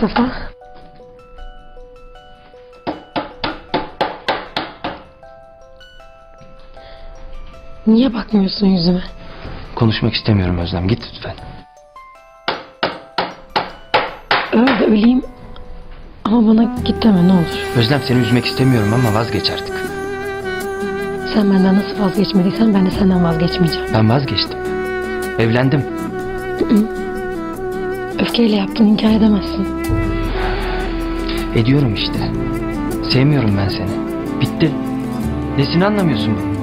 Mustafa. Niye bakmıyorsun yüzüme? Konuşmak istemiyorum Özlem. Git lütfen. Öl de öleyim. Ama bana git deme ne olur. Özlem seni üzmek istemiyorum ama vazgeç artık. Sen benden nasıl vazgeçmediysen ben de senden vazgeçmeyeceğim. Ben vazgeçtim. Evlendim. Öfkeyle yaptığını inkar edemezsin. Ediyorum işte. Sevmiyorum ben seni. Bitti. Nesini anlamıyorsun bunu?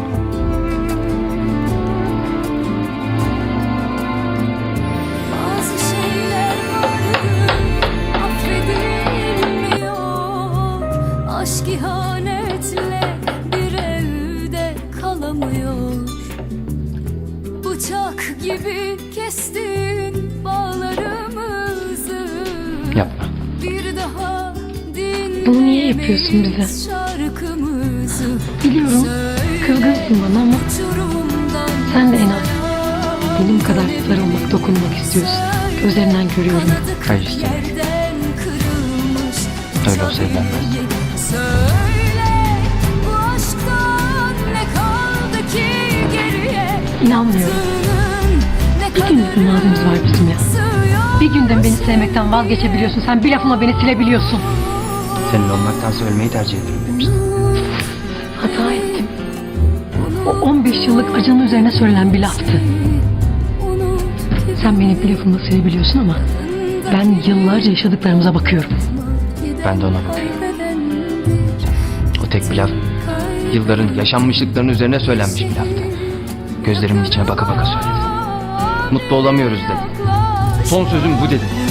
Bunu niye yapıyorsun bize? Biliyorum kızgınsın bana ama sen de en az benim kadar sarılmak, dokunmak istiyorsun. Gözlerinden görüyorum. Hayır istemem. Öyle olsa evlenmezdim. İnanmıyorum. Bir gün mütemazimiz var bizim ya. Bir günden beni sevmekten vazgeçebiliyorsun. Sen bir lafıma beni silebiliyorsun. Senin olmaktansa ölmeyi tercih ederim demiştim. Hata ettim. O 15 yıllık acının üzerine söylenen bir laftı. Sen beni bir lafımla sevebiliyorsun ama ben yıllarca yaşadıklarımıza bakıyorum. Ben de ona bakıyorum. O tek bir laf yılların yaşanmışlıkların üzerine söylenmiş bir laftı. Gözlerimin içine baka baka söyledi. Mutlu olamıyoruz dedi. Son sözüm bu dedi.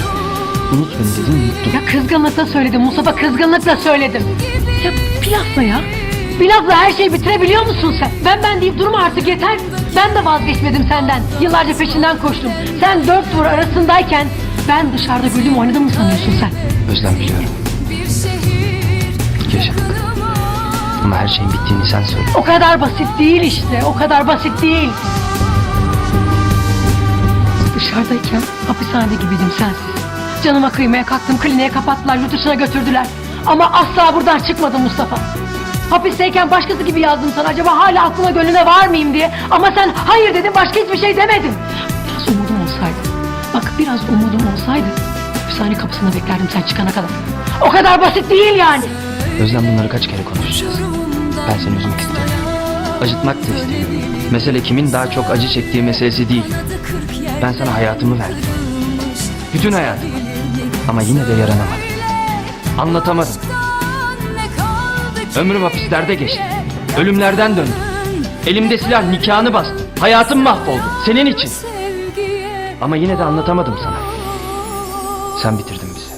Unut beni dedim unuttum. Ya kızgınlıkla söyledim Mustafa kızgınlıkla söyledim. Ya bir lafla ya. Bir lafla her şeyi bitirebiliyor musun sen? Ben ben deyip durma artık yeter. Ben de vazgeçmedim senden. Yıllarca peşinden koştum. Sen dört duvar arasındayken ben dışarıda güldüm oynadım mı sanıyorsun sen? Özlem biliyorum. Yaşadık. Ama her şeyin bittiğini sen söyle. O kadar basit değil işte. O kadar basit değil. Dışarıdayken hapishanede gibiydim sensiz. Canıma kıymaya kalktım. Kliniğe kapattılar. Yurt dışına götürdüler. Ama asla buradan çıkmadım Mustafa. Hapisteyken başkası gibi yazdım sana. Acaba hala aklına gönlüne var mıyım diye. Ama sen hayır dedin. Başka hiçbir şey demedin. Biraz umudum olsaydı. Bak biraz umudum olsaydı. Hapishane kapısında beklerdim sen çıkana kadar. O kadar basit değil yani. Özlem bunları kaç kere konuşacağız. Ben seni üzmek istemiyorum. Acıtmak da istemiyorum. Mesele kimin daha çok acı çektiği meselesi değil. Ben sana hayatımı verdim. Bütün hayatımı. Ama yine de yaranamadım. Anlatamadım. Ömrüm hapislerde geçti. Ölümlerden döndüm. Elimde silah nikahını bastım. Hayatım mahvoldu. Senin için. Ama yine de anlatamadım sana. Sen bitirdin bizi.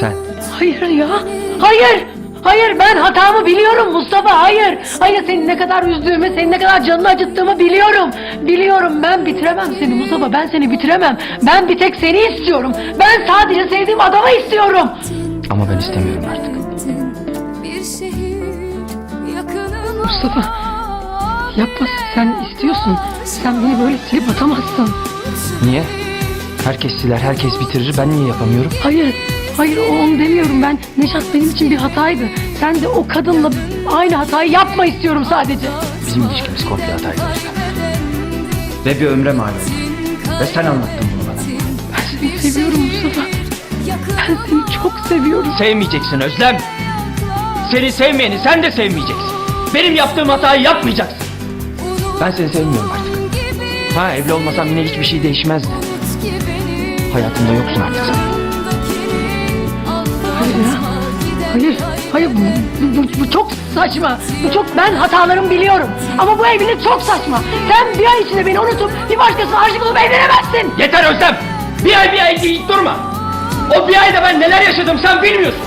Sen. Hayır ya. Hayır. Hayır ben hatamı biliyorum Mustafa. Hayır. Hayır seni ne kadar üzdüğümü, seni ne kadar canını acıttığımı biliyorum. Biliyorum ben bitiremem seni Mustafa. Ben seni bitiremem. Ben bir tek seni istiyorum. Ben sadece sevdiğim adamı istiyorum. Ama ben istemiyorum artık. Mustafa, Yapma sen istiyorsun. Sen beni böyle silip atamazsın. Niye? Herkes siler, herkes bitirir. Ben niye yapamıyorum? Hayır. Hayır onu demiyorum ben. Neşat benim için bir hataydı. Sen de o kadınla aynı hatayı yapma istiyorum sadece. Bizim ilişkimiz komple hataydı. Ve bir ömre mal oldu. Ve sen anlattın bunu bana. Ben seni seviyorum Mustafa. Ben seni çok seviyorum. Sevmeyeceksin Özlem. Seni sevmeyeni sen de sevmeyeceksin. Benim yaptığım hatayı yapmayacaksın. Ben seni sevmiyorum artık. Ha evli olmasam yine hiçbir şey değişmezdi. Hayatımda yoksun artık sen. Ya. Hayır. Hayır bu, bu, bu- çok saçma. Bu çok ben hatalarımı biliyorum. Ama bu evlilik çok saçma. Sen bir ay içinde beni unutup bir başkasına aşık olup evlenemezsin. Yeter Özlem. Bir ay bir ay deyip durma. O bir ayda ben neler yaşadım sen bilmiyorsun.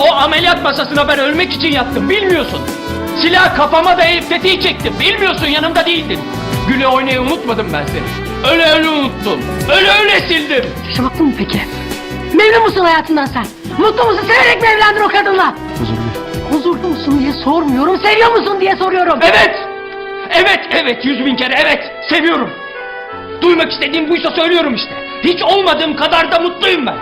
O ameliyat masasına ben ölmek için yattım bilmiyorsun. Silah kafama dayayıp tetiği çektim bilmiyorsun yanımda değildin. Güle oynayı unutmadım ben seni. Öyle öyle unuttum. Öyle öyle sildim. Yaşamaklı mı peki? Memnun musun hayatından sen? Mutlu musun? Severek mi evlendin o kadınla? Huzurlu. Huzurlu musun diye sormuyorum. Seviyor musun diye soruyorum. Evet. Evet evet yüz bin kere evet seviyorum. Duymak istediğim buysa söylüyorum işte. Hiç olmadığım kadar da mutluyum ben.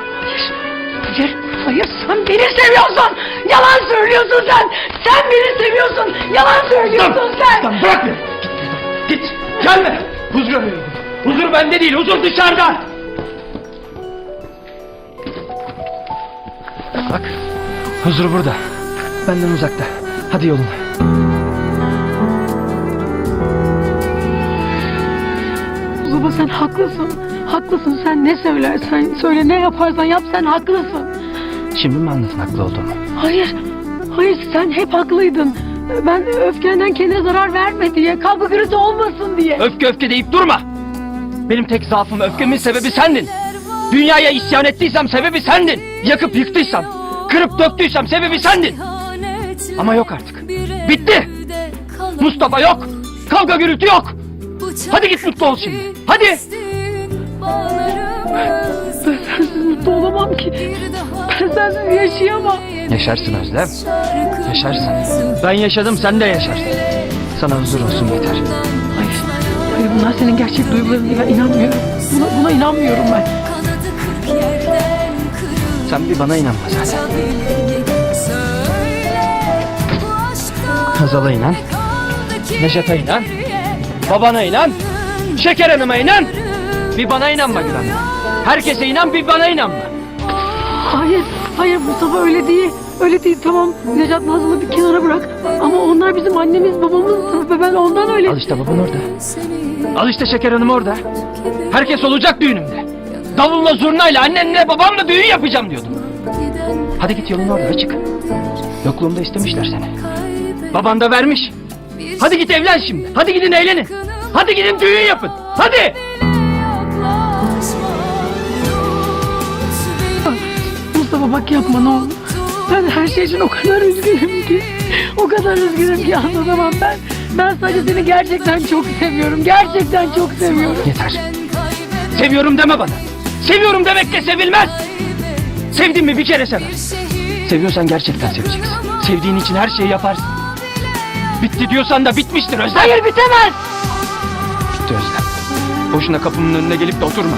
Hayır, hayır sen beni seviyorsun. Yalan söylüyorsun sen. Sen beni seviyorsun. Yalan söylüyorsun sen. Tamam bırak beni. Git. Git. Gelme. Huzur arıyorum. Huzur bende değil. Huzur dışarıda. Bak. Huzur burada. Benden uzakta. Hadi yoluna. Baba sen haklısın. Haklısın sen ne söylersen söyle ne yaparsan yap sen haklısın. Şimdi mi anladın haklı olduğumu? Hayır. Hayır sen hep haklıydın. Ben öfkenden kendine zarar verme diye, kavga gürültü olmasın diye. Öfke öfke deyip durma. Benim tek zaafım öfkemin sebebi sendin. Dünyaya isyan ettiysem sebebi sendin. Yakıp yıktıysam, kırıp döktüysem sebebi sendin. Ama yok artık. Bitti. Mustafa yok. Kavga gürültü yok. Hadi git mutlu ol şimdi. Hadi. Ben sensiz mutlu olamam ki. Ben sensiz yaşayamam. Yaşarsın Özlem. Yaşarsın. Ben yaşadım sen de yaşarsın. Sana huzur olsun yeter. Hayır. Hayır bunlar senin gerçek duyguların. Ben inanmıyorum. Buna, buna inanmıyorum ben. Sen bir bana inanma zaten. Hazal'a inan. Neşet'e inan. Babana inan. Şeker Hanım'a inan. Bir bana inanma Güven. Herkese inan bir bana inanma. Hayır. Hayır Mustafa öyle değil. Öyle değil tamam. Necat Nazlı'nı bir kenara bırak. Ama onlar bizim annemiz babamız ve ben ondan öyle. Al işte baban orada. Al işte Şeker Hanım orada. Herkes olacak düğünümde. Davulla zurnayla annenle babamla düğün yapacağım diyordum. Hadi git yolun orada çık. Yokluğumda istemişler seni. Baban da vermiş. Hadi git evlen şimdi. Hadi gidin eğlenin. Hadi gidin düğün yapın. Hadi. Mustafa bak yapma ne olur. Ben her şey için o kadar üzgünüm ki. O kadar üzgünüm ki anlatamam ben. Ben sadece seni gerçekten çok seviyorum. Gerçekten çok seviyorum. Yeter. Seviyorum deme bana. Seviyorum demek de sevilmez. Sevdin mi bir kere sever. Seviyorsan gerçekten seveceksin. Sevdiğin için her şeyi yaparsın. Bitti diyorsan da bitmiştir Özlem. Hayır bitemez. Bitti Özlem. Boşuna kapımın önüne gelip de oturma.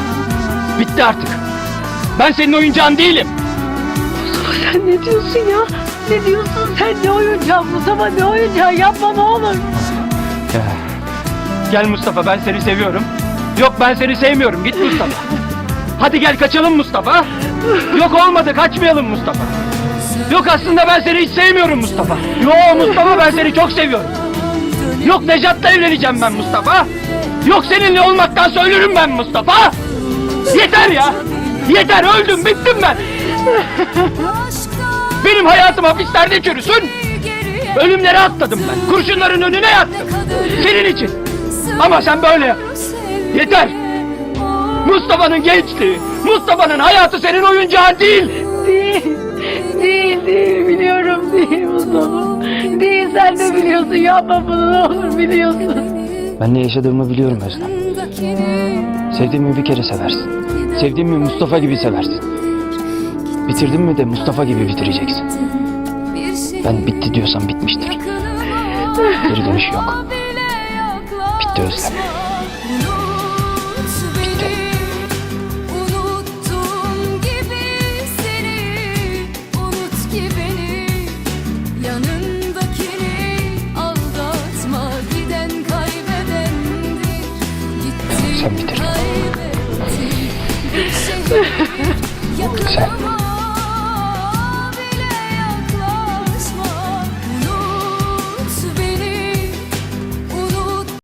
Bitti artık. Ben senin oyuncağın değilim. Mustafa sen ne diyorsun ya? Ne diyorsun sen ne oyuncağı Mustafa ne oyuncağı yapma ne olur. Ya. Gel Mustafa ben seni seviyorum. Yok ben seni sevmiyorum git Mustafa. Hadi gel kaçalım Mustafa. Yok olmadı kaçmayalım Mustafa. Yok aslında ben seni hiç sevmiyorum Mustafa. Yok Mustafa ben seni çok seviyorum. Yok Necat'la evleneceğim ben Mustafa. Yok seninle olmaktan ölürüm ben Mustafa. Yeter ya. Yeter öldüm bittim ben. Benim hayatım hapislerde çürüsün. Ölümleri atladım ben. Kurşunların önüne yattım. Senin için. Ama sen böyle yap. Yeter. Mustafa'nın gençliği, Mustafa'nın hayatı senin oyuncağın değil. Değil. Değil değil biliyorum değil Mustafa. Değil sen de biliyorsun yapma bunu ne olur biliyorsun. Ben ne yaşadığımı biliyorum Özlem. Sevdiğimi bir kere seversin. Sevdiğimi Mustafa gibi seversin. Bitirdin mi de Mustafa gibi bitireceksin. Ben bitti diyorsam bitmiştir. Geri dönüş yok. Bitti Özlem. Thank you.